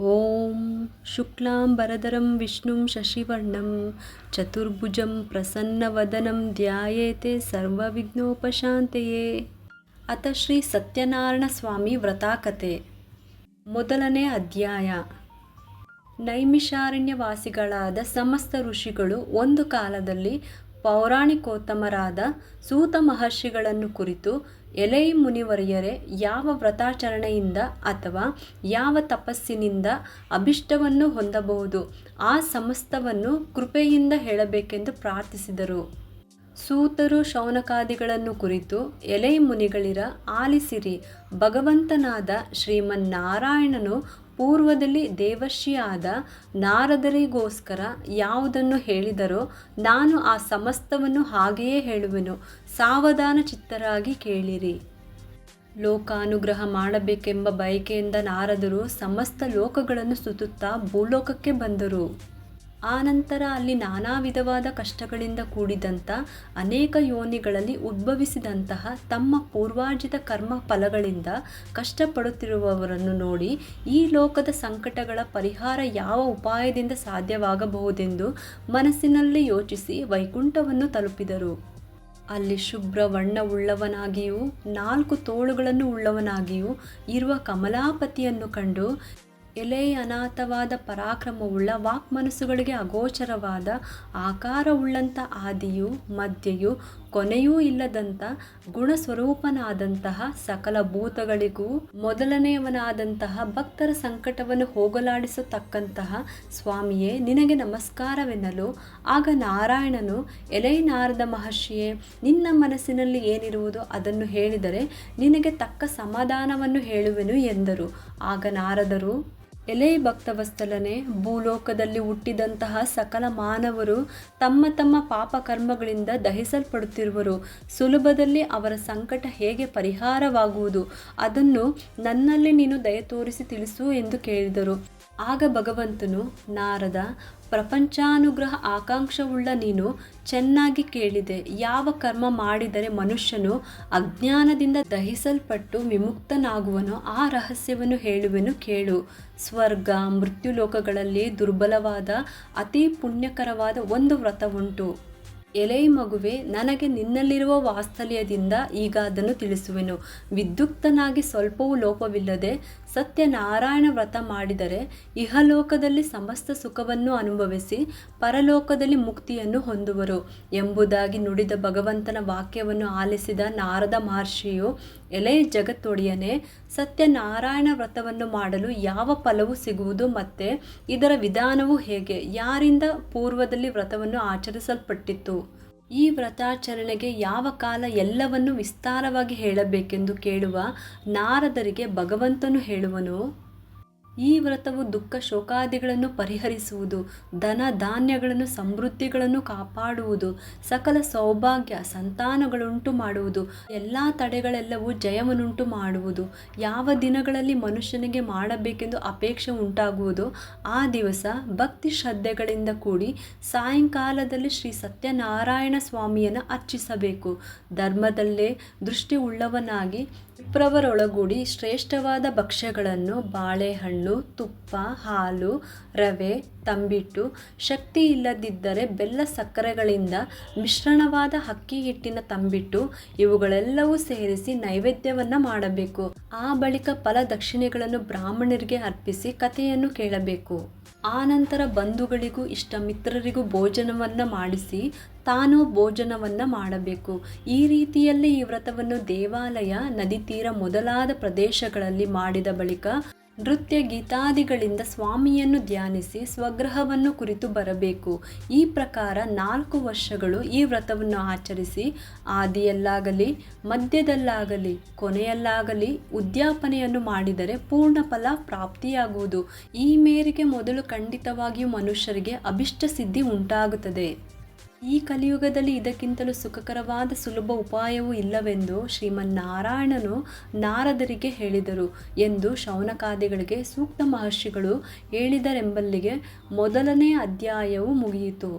ॐ शुक्लाम्बरधरं विष्णुं शशिवर्णं चतुर्भुजं प्रसन्नवदनं ಧ್ಯಾಯೇತೆ ಸರ್ವವಿಘ್ನೋಪಶಾಂತಯೇ ಅತ ಶ್ರೀ ಸತ್ಯನಾರಾಯಣ ಸ್ವಾಮಿ ವ್ರತಾಕತೆ ಮೊದಲನೇ ಅಧ್ಯಾಯ ನೈಮಿಷಾರಣ್ಯವಾಸಿಗಳಾದ ಸಮಸ್ತ ಋಷಿಗಳು ಒಂದು ಕಾಲದಲ್ಲಿ ಪೌರಾಣಿಕೋತ್ತಮರಾದ ಸೂತ ಮಹರ್ಷಿಗಳನ್ನು ಕುರಿತು ಎಲೈ ಮುನಿವರಿಯರೇ ಯಾವ ವ್ರತಾಚರಣೆಯಿಂದ ಅಥವಾ ಯಾವ ತಪಸ್ಸಿನಿಂದ ಅಭಿಷ್ಟವನ್ನು ಹೊಂದಬಹುದು, ಆ ಸಮಸ್ತವನ್ನು ಕೃಪೆಯಿಂದ ಹೇಳಬೇಕೆಂದು ಪ್ರಾರ್ಥಿಸಿದರು. ಸೂತರು ಶೌನಕಾದಿಗಳನ್ನು ಕುರಿತು ಎಲೈ ಮುನಿಗಳಿರ ಆಲಿಸಿರಿ, ಭಗವಂತನಾದ ಶ್ರೀಮನ್ನಾರಾಯಣನು ಪೂರ್ವದಲ್ಲಿ ದೇವರ್ಷಿಯಾದ ನಾರದರಿಗೋಸ್ಕರ ಯಾವುದನ್ನು ಹೇಳಿದರೋ ನಾನು ಆ ಸಮಸ್ತವನ್ನು ಹಾಗೆಯೇ ಹೇಳುವೆನು. ಸಾವಧಾನ ಚಿತ್ತರಾಗಿ ಕೇಳಿರಿ. ಲೋಕಾನುಗ್ರಹ ಮಾಡಬೇಕೆಂಬ ಬಯಕೆಯಿಂದ ನಾರದರು ಸಮಸ್ತ ಲೋಕಗಳನ್ನು ಸುತ್ತುತ್ತಾ ಭೂಲೋಕಕ್ಕೆ ಬಂದರು. ಆನಂತರ ಅಲ್ಲಿ ನಾನಾ ವಿಧವಾದ ಕಷ್ಟಗಳಿಂದ ಕೂಡಿದಂಥ ಅನೇಕ ಯೋನಿಗಳಲ್ಲಿ ಉದ್ಭವಿಸಿದಂತಹ ತಮ್ಮ ಪೂರ್ವಾರ್ಜಿತ ಕರ್ಮ ಫಲಗಳಿಂದ ಕಷ್ಟಪಡುತ್ತಿರುವವರನ್ನು ನೋಡಿ ಈ ಲೋಕದ ಸಂಕಟಗಳ ಪರಿಹಾರ ಯಾವ ಉಪಾಯದಿಂದ ಸಾಧ್ಯವಾಗಬಹುದೆಂದು ಮನಸ್ಸಿನಲ್ಲಿ ಯೋಚಿಸಿ ವೈಕುಂಠವನ್ನು ತಲುಪಿದರು. ಅಲ್ಲಿ ಶುಭ್ರ ವರ್ಣವುಳ್ಳವನಾಗಿಯೂ ನಾಲ್ಕು ತೋಳುಗಳನ್ನು ಉಳ್ಳವನಾಗಿಯೂ ಇರುವ ಕಮಲಾಪತಿಯನ್ನು ಕಂಡು ಎಲೆ ಅನಾಥವಾದ ಪರಾಕ್ರಮವುಳ್ಳ ವಾಕ್ಮನಸ್ಸುಗಳಿಗೆ ಅಗೋಚರವಾದ ಆಕಾರವುಳ್ಳಂಥ ಆದಿಯು ಮಧ್ಯೆಯು ಕೊನೆಯೂ ಇಲ್ಲದಂಥ ಗುಣಸ್ವರೂಪನಾದಂತಹ ಸಕಲ ಭೂತಗಳಿಗೂ ಮೊದಲನೆಯವನಾದಂತಹ ಭಕ್ತರ ಸಂಕಟವನ್ನು ಹೋಗಲಾಡಿಸತಕ್ಕಂತಹ ಸ್ವಾಮಿಯೇ, ನಿನಗೆ ನಮಸ್ಕಾರವೆನ್ನಲು ಆಗ ನಾರಾಯಣನು ಎಲೈ ನಾರದ ಮಹರ್ಷಿಯೇ, ನಿನ್ನ ಮನಸ್ಸಿನಲ್ಲಿ ಏನಿರುವುದು ಅದನ್ನು ಹೇಳಿದರೆ ನಿನಗೆ ತಕ್ಕ ಸಮಾಧಾನವನ್ನು ಹೇಳುವೆನು ಎಂದರು. ಆಗ ನಾರದರು ಎಲೆ ಭಕ್ತವಸ್ತಲನೆ ಭೂಲೋಕದಲ್ಲಿ ಹುಟ್ಟಿದಂತಹ ಸಕಲ ಮಾನವರು ತಮ್ಮ ತಮ್ಮ ಪಾಪ ಕರ್ಮಗಳಿಂದ ದಹಿಸಲ್ಪಡುತ್ತಿರುವರು. ಸುಲಭದಲ್ಲಿ ಅವರ ಸಂಕಟ ಹೇಗೆ ಪರಿಹಾರವಾಗುವುದು? ಅದನ್ನು ನನ್ನಲ್ಲಿ ನೀನು ದಯ ತೋರಿಸಿ ತಿಳಿಸು ಎಂದು ಕೇಳಿದರು. ಆಗ ಭಗವಂತನು, ನಾರದ ಪ್ರಪಂಚಾನುಗ್ರಹ ಆಕಾಂಕ್ಷವುಳ್ಳ ನೀನು ಚೆನ್ನಾಗಿ ಕೇಳಿದೆ. ಯಾವ ಕರ್ಮ ಮಾಡಿದರೆ ಮನುಷ್ಯನು ಅಜ್ಞಾನದಿಂದ ದಹಿಸಲ್ಪಟ್ಟು ವಿಮುಕ್ತನಾಗುವನೋ ಆ ರಹಸ್ಯವನ್ನು ಹೇಳುವೆನು ಕೇಳು. ಸ್ವರ್ಗ, ಮೃತ್ಯುಲೋಕಗಳಲ್ಲಿ ದುರ್ಬಲವಾದ, ಅತಿ ಪುಣ್ಯಕರವಾದ ಒಂದು ವ್ರತವುಂಟು ಎಲೆ ಮಗುವೆ, ನನಗೆ ನಿನ್ನಲ್ಲಿರುವ ವಾತ್ಸಲ್ಯದಿಂದ ಈಗ ಅದನ್ನು ತಿಳಿಸುವೆನು. ವಿದ್ಯುಕ್ತನಾಗಿ ಸ್ವಲ್ಪವೂ ಲೋಪವಿಲ್ಲದೆ ಸತ್ಯನಾರಾಯಣ ವ್ರತ ಮಾಡಿದರೆ ಇಹಲೋಕದಲ್ಲಿ ಸಮಸ್ತ ಸುಖವನ್ನು ಅನುಭವಿಸಿ ಪರಲೋಕದಲ್ಲಿ ಮುಕ್ತಿಯನ್ನು ಹೊಂದುವರು ಎಂಬುದಾಗಿ ನುಡಿದ ಭಗವಂತನ ವಾಕ್ಯವನ್ನು ಆಲಿಸಿದ ನಾರದ ಮಹರ್ಷಿಯು, ಎಲೆ ಜಗತ್ತೊಡೆಯನೆ ಸತ್ಯನಾರಾಯಣ ವ್ರತವನ್ನು ಮಾಡಲು ಯಾವ ಫಲವು ಸಿಗುವುದು ಮತ್ತೆ ಇದರ ವಿಧಾನವು ಹೇಗೆ? ಯಾರಿಂದ ಪೂರ್ವದಲ್ಲಿ ವ್ರತವನ್ನು ಆಚರಿಸಲ್ಪಟ್ಟಿತ್ತು? ಈ ವ್ರತಾಚರಣೆಗೆ ಯಾವ ಕಾಲ ಎಲ್ಲವನ್ನು ವಿಸ್ತಾರವಾಗಿ ಹೇಳಬೇಕೆಂದು ಕೇಳುವ ನಾರದರಿಗೆ ಭಗವಂತನು ಹೇಳುವನು. ಈ ವ್ರತವು ದುಃಖ ಶೋಕಾದಿಗಳನ್ನು ಪರಿಹರಿಸುವುದು, ಧನ ಧಾನ್ಯಗಳನ್ನು, ಸಮೃದ್ಧಿಗಳನ್ನು ಕಾಪಾಡುವುದು, ಸಕಲ ಸೌಭಾಗ್ಯ ಸಂತಾನಗಳುಂಟು ಮಾಡುವುದು, ಎಲ್ಲ ತಡೆಗಳೆಲ್ಲವೂ ಜಯವನ್ನುಂಟು ಮಾಡುವುದು. ಯಾವ ದಿನಗಳಲ್ಲಿ ಮನುಷ್ಯನಿಗೆ ಮಾಡಬೇಕೆಂದು ಅಪೇಕ್ಷೆ ಉಂಟಾಗುವುದು, ಆ ದಿವಸ ಭಕ್ತಿ ಶ್ರದ್ಧೆಗಳಿಂದ ಕೂಡಿ ಸಾಯಂಕಾಲದಲ್ಲಿ ಶ್ರೀ ಸತ್ಯನಾರಾಯಣ ಸ್ವಾಮಿಯನ್ನು ಅರ್ಚಿಸಬೇಕು. ಧರ್ಮದಲ್ಲೇ ದೃಷ್ಟಿ ಉಳ್ಳವನಾಗಿ ವಿಪ್ರವರೊಳಗೂಡಿ ಶ್ರೇಷ್ಠವಾದ ಭಕ್ಷ್ಯಗಳನ್ನು ಬಾಳೆಹಣ್ಣು ತುಪ್ಪ ಹಾಲು ರವೆ ತಂಬಿಟ್ಟು ಶಕ್ತಿ ಇಲ್ಲದಿದ್ದರೆ ಬೆಲ್ಲ ಸಕ್ಕರೆಗಳಿಂದ ಮಿಶ್ರಣವಾದ ಅಕ್ಕಿ ಹಿಟ್ಟಿನ ತಂಬಿಟ್ಟು ಇವುಗಳೆಲ್ಲವೂ ಸೇರಿಸಿ ನೈವೇದ್ಯವನ್ನು ಮಾಡಬೇಕು. ಆ ಬಳಿಕ ಫಲ ದಕ್ಷಿಣೆಗಳನ್ನು ಬ್ರಾಹ್ಮಣರಿಗೆ ಅರ್ಪಿಸಿ ಕಥೆಯನ್ನು ಕೇಳಬೇಕು. ಆನಂತರ ಬಂಧುಗಳಿಗೂ ಇಷ್ಟ ಮಿತ್ರರಿಗೂ ಭೋಜನವನ್ನು ಮಾಡಿಸಿ ತಾನು ಭೋಜನವನ್ನು ಮಾಡಬೇಕು. ಈ ರೀತಿಯಲ್ಲಿ ಈ ವ್ರತವನ್ನು ದೇವಾಲಯ, ನದಿ ತೀರ ಮೊದಲಾದ ಪ್ರದೇಶಗಳಲ್ಲಿ ಮಾಡಿದ ಬಳಿಕ ನೃತ್ಯ ಗೀತಾದಿಗಳಿಂದ ಸ್ವಾಮಿಯನ್ನು ಧ್ಯಾನಿಸಿ ಸ್ವಗ್ರಹವನ್ನು ಕುರಿತು ಬರಬೇಕು. ಈ ಪ್ರಕಾರ ನಾಲ್ಕು ವರ್ಷಗಳು ಈ ವ್ರತವನ್ನು ಆಚರಿಸಿ ಆದಿಯಲ್ಲಾಗಲಿ ಮಧ್ಯದಲ್ಲಾಗಲಿ ಕೊನೆಯಲ್ಲಾಗಲಿ ಉದ್ಯಾಪನೆಯನ್ನು ಮಾಡಿದರೆ ಪೂರ್ಣ ಫಲ ಪ್ರಾಪ್ತಿಯಾಗುವುದು. ಈ ಮೇರೆಗೆ ಮೊದಲು ಖಂಡಿತವಾಗಿಯೂ ಮನುಷ್ಯರಿಗೆ ಅಭಿಷ್ಟ ಸಿದ್ಧಿ ಉಂಟಾಗುತ್ತದೆ. ಈ ಕಲಿಯುಗದಲ್ಲಿ ಇದಕ್ಕಿಂತಲೂ ಸುಖಕರವಾದ ಸುಲಭ ಉಪಾಯವೂ ಇಲ್ಲವೆಂದು ಶ್ರೀಮನ್ನಾರಾಯಣನು ನಾರದರಿಗೆ ಹೇಳಿದರು ಎಂದು ಶೌನಕಾದಿಗಳಿಗೆ ಸೂಕ್ತ ಮಹರ್ಷಿಗಳು ಹೇಳಿದರೆಂಬಲ್ಲಿಗೆ ಮೊದಲನೇ ಅಧ್ಯಾಯವು ಮುಗಿಯಿತು.